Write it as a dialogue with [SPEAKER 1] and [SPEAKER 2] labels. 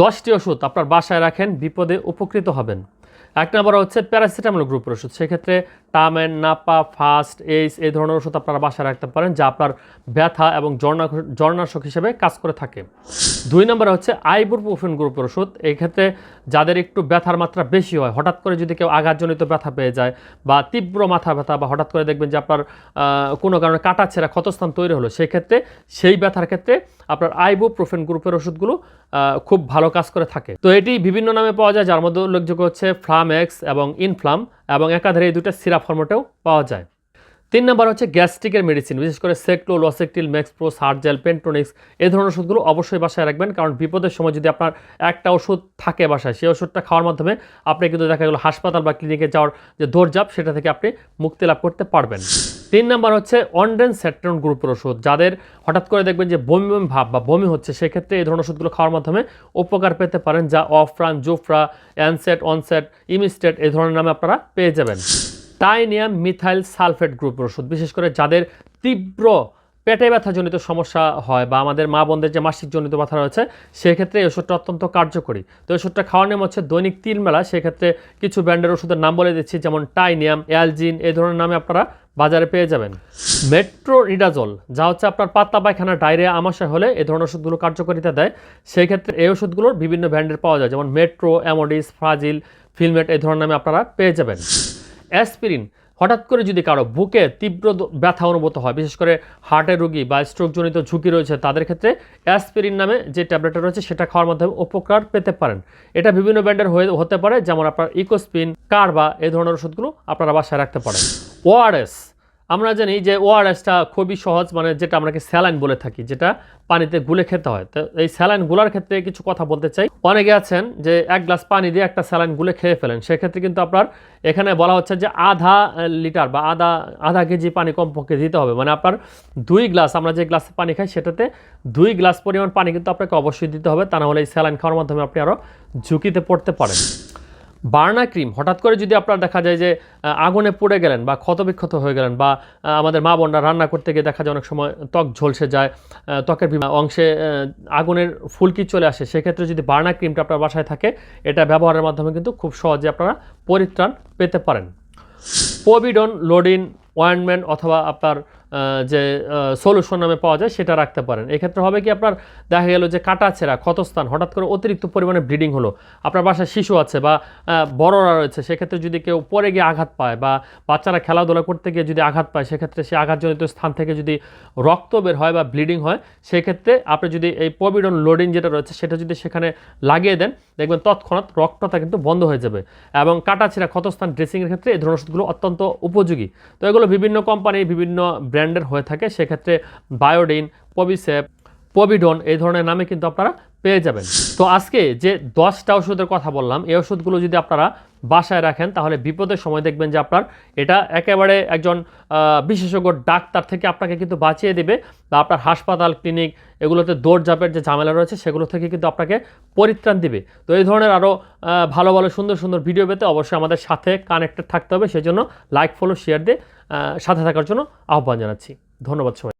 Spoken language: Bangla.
[SPEAKER 1] দশটি ওষুধ আপনার বাসায় রাখেন, বিপদে উপকৃত হবেন। এক নম্বর হচ্ছে প্যারাসিটামল গ্রুপের ওষুধ। সেক্ষেত্রে টামেন নাপা, ফাস্ট এইস এই ধরনের ওষুধ আপনারা বাসায় রাখতে পারেন, যা আপনার ব্যথা এবং জর্ণা জর্ণাশক হিসেবে কাজ করে থাকে। দুই নম্বরে হচ্ছে আইবুপ্রোফেন গ্রুপের ওষুধ। এই ক্ষেত্রে যাদের একটু ব্যথার মাত্রা বেশি হয়, হঠাৎ করে যদি কেউ আঘাতজনিত ব্যথা পেয়ে যায় বা তীব্র মাথা ব্যথা বা হঠাৎ করে দেখবেন যে আপনার কোনো কারণে কাটা ছেঁড়া ক্ষতস্থান তৈরি হলো সেই ক্ষেত্রে সেই ব্যথার ক্ষেত্রে আপনার আইবুপ্রোফেন গ্রুপের ওষুধগুলো খুব ভালো কাজ করে থাকে। তো এটি বিভিন্ন নামে পাওয়া যায়, যার মধ্যে উল্লেখযোগ্য হচ্ছে ফ্লামেক্স এবং ইনফ্লাম এবং একাধারে এই দুটো সিরাপ ফর্মেটেও পাওয়া যায়। তিন নাম্বার হচ্ছে গ্যাস্ট্রিকের মেডিসিন, বিশেষ করে সেক্টো লসেকটিল ম্যাক্সপ্রো, সার্জেল, পেন্টোনিক্স, এই ধরনের ওষুধগুলো অবশ্যই বাসায় রাখবেন। কারণ বিপদের সময় যদি আপনার একটা ওষুধ থাকে বাসায়, সেই ওষুধটা খাওয়ার মাধ্যমে আপনি কিন্তু দেখা গেলো হাসপাতাল বা ক্লিনিকে যাওয়ার যে দৌড়জাপ সেটা থেকে আপনি মুক্তি লাভ করতে পারবেন। তিন নাম্বার হচ্ছে অনডেন স্যাট্রন গ্রুপের ওষুধ, যাদের হঠাৎ করে দেখবেন যে বমি বমি ভাব বা বমি হচ্ছে, সেক্ষেত্রে এই ধরনের ওষুধগুলো খাওয়ার মাধ্যমে উপকার পেতে পারেন যা অফ্রান জোফ্রা, অ্যানসেট, অনসেট, ইমিস্টেট, এই ধরনের নামে আপনারা পেয়ে যাবেন। টাইনিয়াম মিথাইল সালফেট গ্রুপের ওষুধ, বিশেষ করে যাদের তীব্র পেটে ব্যথাজনিত সমস্যা হয় বা আমাদের মা বোনদের যে মাসিক জনিত ব্যথা রয়েছে, সেক্ষেত্রে এই ওষুধটা অত্যন্ত কার্যকরী। তো ওষুধটা খাওয়ার নিয়ম হচ্ছে দৈনিক তিন বেলা, সেক্ষেত্রে কিছু ব্র্যান্ডের ওষুধের নাম বলে দিচ্ছি, যেমন টাইনিয়াম, অ্যালজিন এই ধরনের নামে আপনারা বাজারে পেয়ে যাবেন। মেট্রো রিডাজল যা হচ্ছে আপনার পাতলা পায়খানা, ডায়রিয়া, আমাশয় হলে এই ধরনের ওষুধগুলো কার্যকারিতা দেয়। সেই ক্ষেত্রে এই ওষুধগুলোর বিভিন্ন ব্র্যান্ডের পাওয়া যায়, যেমন মেট্রো, অ্যামোডিস, ফ্রাজিল, ফিলমেট এই ধরনের নামে আপনারা পেয়ে যাবেন। অ্যাসপিরিন, হঠাৎ করে যদি কারও বুকে তীব্র ব্যথা অনুভূত হয়, বিশেষ করে হার্টের রোগী বা স্ট্রোকজনিত ঝুঁকি রয়েছে, তাদের ক্ষেত্রে অ্যাসপিরিন নামে যে ট্যাবলেটটা রয়েছে, সেটা খাওয়ার মাধ্যমে উপকার পেতে পারেন। এটা বিভিন্ন ব্র্যান্ডের হয়ে হতে পারে, যেমন আপনার ইকোস্পিন, কারবা এই ধরনের ওষুধগুলো আপনারা বাসায় রাখতে পারেন। ওআরএস আমরা জানি যে ওআরএসটা খুবই সহজ মানে যেটা আমরাকে স্যালাইন বলে থাকি, যেটা পানিতে গুলে খেতে হয়। তো এই স্যালাইনগুলার ক্ষেত্রে কিছু কথা বলতে চাই। অনেকে আছেন যে এক গ্লাস পানি দিয়ে একটা স্যালাইন গুলে খেয়ে ফেলেন। সেক্ষেত্রে কিন্তু আপনার এখানে বলা হচ্ছে যে আধা লিটার বা আধা আধা কেজি পানি কমপক্ষে দিতে হবে। মানে আপনার দুই গ্লাস, আমরা যে গ্লাসে পানি খাই সেটাতে দুই গ্লাস পরিমাণ পানি কিন্তু আপনাকে অবশ্যই দিতে হবে। তা না হলে এই স্যালাইন খাওয়ার মাধ্যমে আপনি আরও ঝুঁকিতে পড়তে পারেন। বার্না ক্রিম, হঠাৎ করে যদি আপনার দেখা যায় যে আগুনে পড়ে গেলেন বা ক্ষতবিক্ষত হয়ে গেলেন বা আমাদের মা বোনরা রান্না করতে গিয়ে দেখা যায় অনেক সময় ত্বক ঝলসে যায় ত্বকের অংশে আগুনের ফুলকি চলে আসে, সেক্ষেত্রে যদি বার্না ক্রিমটা আপনার বাসায় থাকে, এটা ব্যবহারের মাধ্যমে কিন্তু খুব সহজে আপনারা পরিত্রাণ পেতে পারেন। পোভিডন লোডিন ওয়েন্টমেন্ট অথবা আপনার যে সলিউশন নামে পাওয়া যায় সেটা রাখতে পারেন। এক্ষেত্রে হবে কি আপনার দেখা গেল যে কাটা ছেঁড়া, ক্ষতস্থান, হঠাৎ করে অতিরিক্ত পরিমাণে ব্লিডিং হলো, আপনার বাসায় শিশু আছে বা বড়রা রয়েছে, সেক্ষেত্রে যদি কেউ পরে গিয়ে আঘাত পায় বা বাচ্চারা খেলাধুলা করতে গিয়ে যদি আঘাত পায়, সেক্ষেত্রে সেই আঘাতজনিত স্থান থেকে যদি রক্ত বের হয় বা ব্লিডিং হয়, সেক্ষেত্রে আপনি যদি এই পবিডন লোডিং যেটা রয়েছে সেটা যদি সেখানে লাগিয়ে দেন, দেখবেন তৎক্ষণাৎ রক্তটা কিন্তু বন্ধ হয়ে যাবে। এবং কাটা ছেঁড়া, ক্ষতস্থান ড্রেসিংয়ের ক্ষেত্রে এই ধরনের ওষুধগুলো অত্যন্ত উপযোগী। তো এগুলো বিভিন্ন কোম্পানি বিভিন্ন ব্র্যান্ডের হয়ে থাকে, সেক্ষেত্রে বায়োডিন, পবিসেপ পবিডন এই ধরনের নামে কিন্তু আপনারা পেয়ে যাবেন। তো আজকে যে দশটা ওষুধের কথা বললাম, এই ওষুধগুলো যদি আপনারা বাসায় রাখেন, তাহলে বিপদের সময় দেখবেন যে আপনার এটা একেবারে একজন বিশেষজ্ঞ ডাক্তার থেকে আপনাকে কিন্তু বাঁচিয়ে দেবে বা আপনার হাসপাতাল, ক্লিনিক এগুলোতে দৌড়ঝাঁপের যে ঝামেলা রয়েছে সেগুলো থেকে কিন্তু আপনাকে পরিত্রাণ দিবে। তো এই ধরনের আরও ভালো ভালো, সুন্দর সুন্দর ভিডিও পেতে অবশ্যই আমাদের সাথে কানেক্টেড থাকতে হবে। সেজন্য লাইক ফলো শেয়ার দিয়ে সাথে থাকার জন্য আহ্বান জানাচ্ছি। ধন্যবাদ সবাই